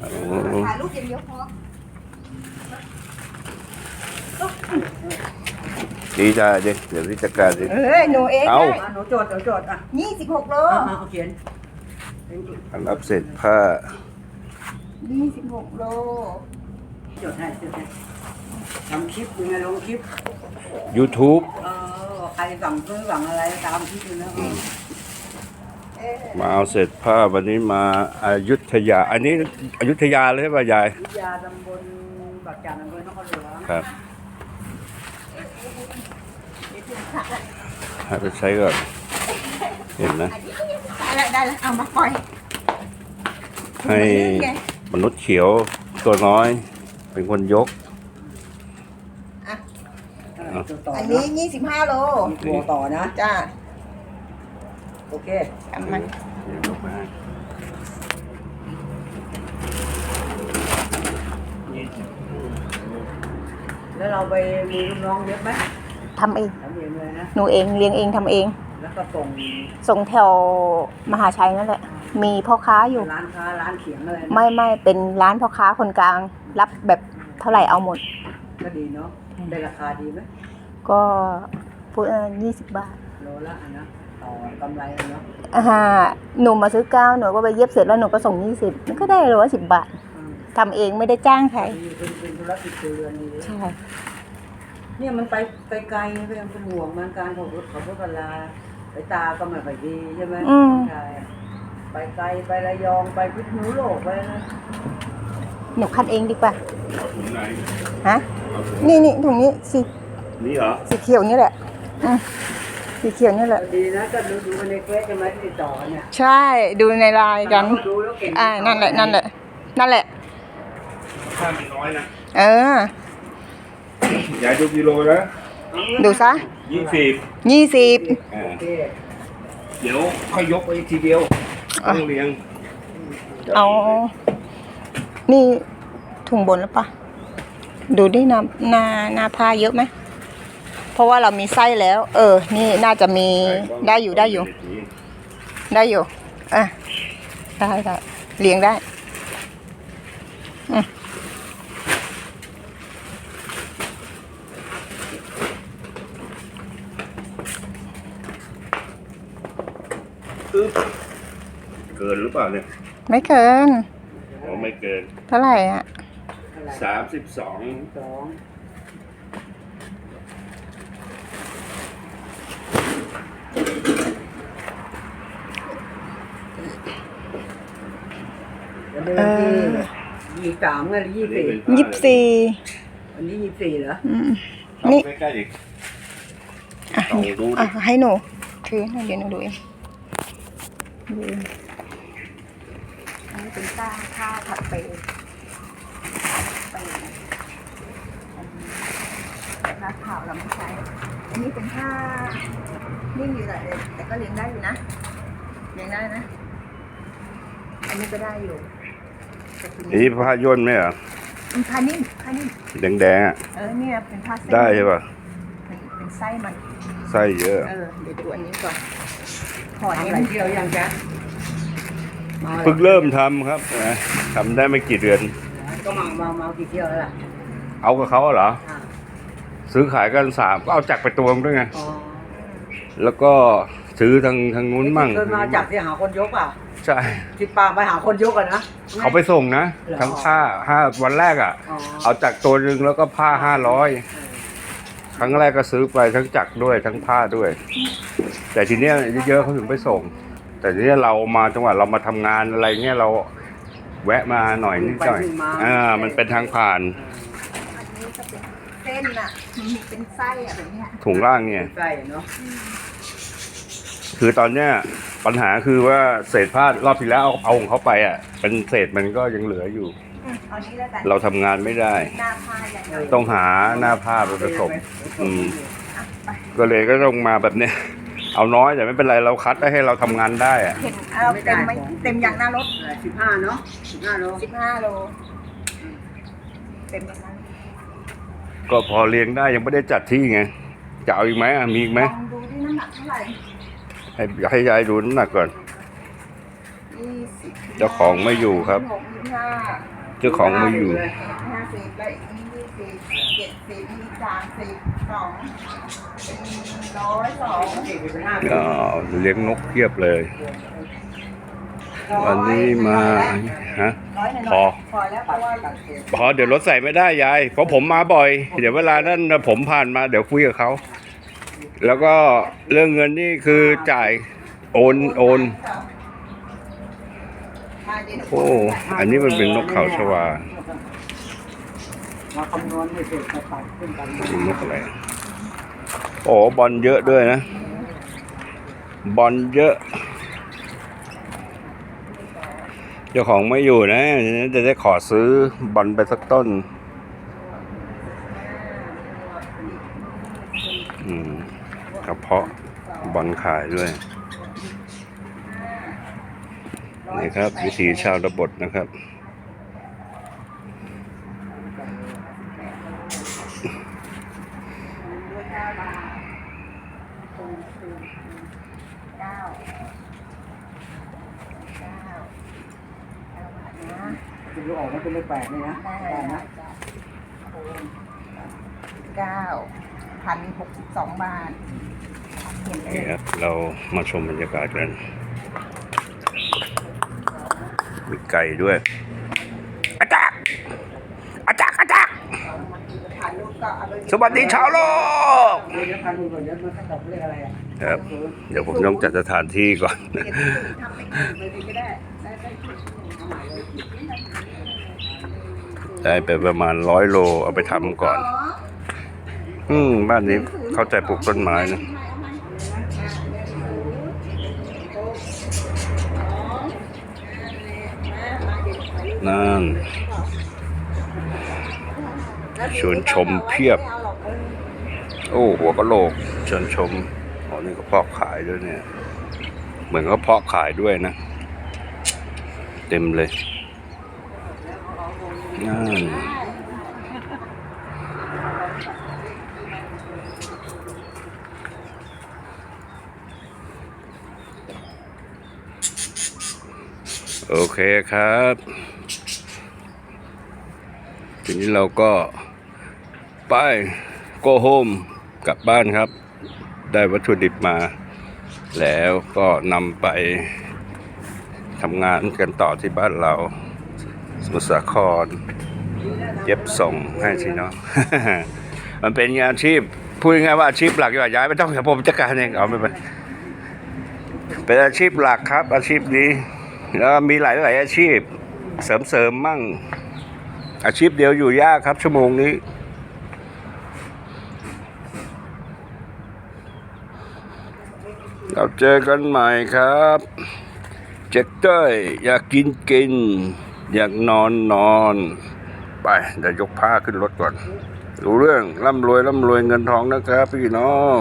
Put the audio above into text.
โอ้ถ่ายรูปอย่างเดียวพอดีจ้าเดี๋ยวเดี๋ยวพี่จัดการดิเอ้ยหนูเองเอา ได้อะหนูโจทย์หนูโจทย์อะยี่สิบหกโลอะอะเอาเขียนอันรับเสร็จผ้ายี่สิบหกโลโจทย์ให้โจทย์ให้ทำคลิปยังไงลงคลิป YouTube เออใครสั่งซื้อสั่งอะไรตามที่ดูนะเออเออ มาเอาเสร็จผ้าวันนี้มาอายุทยา อันนี้อยุธยาเลยใช่ป่ะยายวิทยาตำบลบักจานอำเภอนครหลวงครับให้ไปใช้ก่อน เห็นนะ ได้แล้วได้แล้วเอามาปล่อยให้มนุษย์เขียวตัวน้อย เป็นคนยกเออตัวต่ออันนะนี้ยี่สิบห้าโล มีตัวต่อนะ จ้า โอเคทำมันแล้วเราไปมีลูกน้องเยอะไหมทำเอง ทำเองเลยนะ หนูเองเลี้ยงเองทำเอง แล้วก็ส่งส่งแถวมหาชัยนั่นแหละ มีพ่อค้าอยู่ ร้านค้าร้านเขียงอะไรนะไม่ไม่เป็นร้านพ่อค้าคนกลาง รับแบบเท่าไหร่เอาหมด ก็ดีเนาะ ได้ราคาดีไหมก็พูดยี่สิบบาท โลละอันนะ ต่อกำไรอะเนาะอ่าหนูมาซื้อเก้าหนูก็ไปเย็บเสร็จแล้วหนูก็ส่งยี่สิบมันก็ได้ร้อยสิบบาทอืมทำเองไม่ได้จ้างใครเป็นเป็นธุรกิจเรือนดีใช่ เนี่ยมันไปไปไกลไปเป็นห่วงมันการขับรถขับรถเวลาไปตาก็ไม่ค่อยดีใช่ไหมอืม ใช่ไปไกลไประยองไปพิษณุโลกไปนะหนูคัดเองดีกว่าถุงไหนฮะ นี่นี่ถุงนี้สีนี่เหรอสีเขียวนี่แหละอืม สีเขียวนี่แหละ ดีนะก็ดูดูในเฟซใช่ไหมที่ติดต่อเนี่ยใช่ดูในไลน์กันดูแล้วเก่งอ่านั่นแหละนั่นแหละ นั่นแหละผ้ามันน้อยนะเออยายดูกิโลนะดูซะยี่สิบยี่สิบอ่า โอเคเดี๋ยวค่อยยกไปทีเดียวต้องเรียงเอานี่ถุงบนแล้วปะดูดิหน้าหน้าหน้าผ้าเยอะไหม เพราะว่าเรามีไส้แล้ว เออ นี่น่าจะมีได้อยู่ได้อยู่ ได้อยู่อะได้ได้เลี้ยงได้อืมอึ๊บเกินหรือเปล่าเนี่ยไม่เกินอ๋อไม่เกิน เท่าไหร่อะเท่าไหร่สามสิบสองสอง วันนี้วันที่ยี่สิบสามไงหรือยี่สิบสี่ยี่สิบสี่วันนี้ยี่สิบสี่เหรออืมนี่นี่ใกล้ๆอีกอะลองดูดิอะให้หนูถือหน่อยเดี๋ยวหนูดูเองดูเองอันนี้เป็นผ้าผ้าถักไปไปผ้าขาวลำไส้อันนี้เป็นผ้านิ่มอยู่แหละแต่ก็เลี้ยงได้อยู่นะเลี้ยงได้นะ อันนี้ก็ได้อยู่แต่ที อันนี้ผ้าย่นไหมเหรอเป็นผ้านิ่มผ้านิ่มแดงๆอะเออเนี่ยเป็นผ้าเส้นได้ใช่ป่ะเป็นเป็นไส้มันไส้เยอะ เออเดี๋ยวดูอันนี้ก่อนห่อทำนี้หลามัยนเที่ยวยังจ๊ะมาแล้วเพิ่งเริ่มทำครับนะทำได้ไม่กี่เดือน ก็มามามากี่เที่ยวแล้วล่ะเอากับเขาเหรอ อ่าซื้อขายกันสามก็เอาจักรไปตวงด้วยไง อ๋อแล้วก็ซื้อทางทางนู้นมั่ง เคยมาจากที่หาคนยกอะ ใช่ ที่ปางไปหาคนยกอะนะ เขาไปส่งนะเหรอ ทั้งผ้าห้าวันแรกอะ อ๋อเอาจักรตัวหนึ่งแล้วก็ผ้าห้าร้อยครั้งแรกก็ซื้อไปทั้งจักรด้วยทั้งผ้าด้วย แต่ทีเนี้ยเยอะๆเขาถึงไปส่ง แต่ทีเนี้ยเรามาจังหวัดเรามาทำงานอะไรเงี้ยเราแวะมาหน่อยนิดหน่อยอ่ามันเป็นทางผ่านอันนี้ก็เป็นเส้นอะมีเป็นไส้อะแบบเนี้ยถุงล่างเนี่ยใกล้เนาะ คือตอนเนี้ยปัญหาคือว่าเศษผ้ารอบที่แล้วเอาเอาของเขาไปอะ เป็นเศษมันก็ยังเหลืออยู่ อืมเอานี้แล้วกันเราทำงานไม่ได้ หน้าผ้าอย่างเดียวต้องหาหน้าผ้าไปผสม อืม อะไปก็เลยก็ต้องมาแบบเนี้ย เอาน้อยแต่ไม่เป็นไรเราคัดได้ให้เราทำงานได้อะ เห็นเอาเต็มไหมเต็มอย่างหน้ารถสิบห้าเนาะสิบห้าโลสิบห้าโลเต็มอย่างนั้นก็พอเลี้ยงได้ยังไม่ได้จัดที่ไง จะเอาอีกไหมอะมีอีกไหมลองดูที่น้ำหนักเท่าไหร่ ให้ให้ยายดูน้ำหนักก่อน ยี่สิบเจ้าของไม่อยู่ครับหกสิบห้าเจ้าของไม่อยู่ ห้าสิบและอีกนี่ยี่สิบเจ็ดสิบมีสามสิบสองเป็นร้อยสองสี่สิบเป็นห้าสิบอ่าเลี้ยงนกเพียบเลย วันนี้มาฮะร้อยหน่อยพอ พอแล้วเพราะว่าตัดเศษพอเดี๋ยวรถใส่ไม่ได้ยาย เพราะผมมาบ่อย เดี๋ยวเวลานั้นน่ะผมผ่านมาเดี๋ยวคุยกับเขา แล้วก็เรื่องเงินนี่คือจ่ายโอนโอน โอ้ อันนี้มันเป็นนกเขาชวามาคำนวณให้เสร็จจะตัดขึ้นกันเป็นนกอะไรโอ้บอลเยอะด้วยนะ บอลเยอะ เจ้าของไม่อยู่นะ จะได้ขอซื้อบอลไปสักต้น อืมก ระเพาะบอลขายด้วยนี่ครับ วิถีชาวระบทนะครับเก้าเก้าเก้าบาทนะจะดูออกมาเป็นเลขแปดนี่นะได้ได้นะเก้า พันหกสิบสองบาทเขียนไปนี่ครับเรามาชมบรรยากาศกัน มีไก่ด้วยอาจารย์อาจารย์อาจารย์ถ่ายรูปก็เอาไปสวัสดีชาวโลกครับ เดี๋ยวผมต้องจัดสถานที่ก่อนเขียนที่ทำไม่ถูกเลยก็ได้ ได้ได้ถูกเอาใหม่เลย ได้ไปประมาณร้อยโลเอาไปทำก่อนอื ม บ้านนี้เข้าใจปลูกต้นไม้นะนั่นชวนชมเพียบ โอ้หัวกะโหลกชิญชมอ๋อนี่ก็เพาะขายด้วยเนี่ย เหมือนเขาเพาะขายด้วยนะ เต็มเลยนั่น โอเคครับ ทีนี้เราก็ ไป go home กลับบ้านครับ ได้วัตถุดิบมา แล้วก็นำไปทำงานกันต่อที่บ้านเรา สมุทรสาคร เย็บส่งให้สิเนาะมันเป็นงานอาชีพพูดง่ายว่าอาชีพหลักอย่าย้ายไม่ต้องผมจัดการเองเอาไม่เป็นเป็นอาชีพหลักครับ อาชีพนี้ แล้วมีหลายหลายอาชีพ เสริมเสริมๆมั่ง อาชีพเดียวอยู่ยากครับ ชั่วโมงนี้ เราเจอกันใหม่ครับ เจ็กเต้ยอยากกินกิน อยากนอนนอน ไปเดี๋ยวยกผ้าขึ้นรถก่อน รู้เรื่องร่ำรวยร่ำรวยเงินทองนะครับพี่น้อง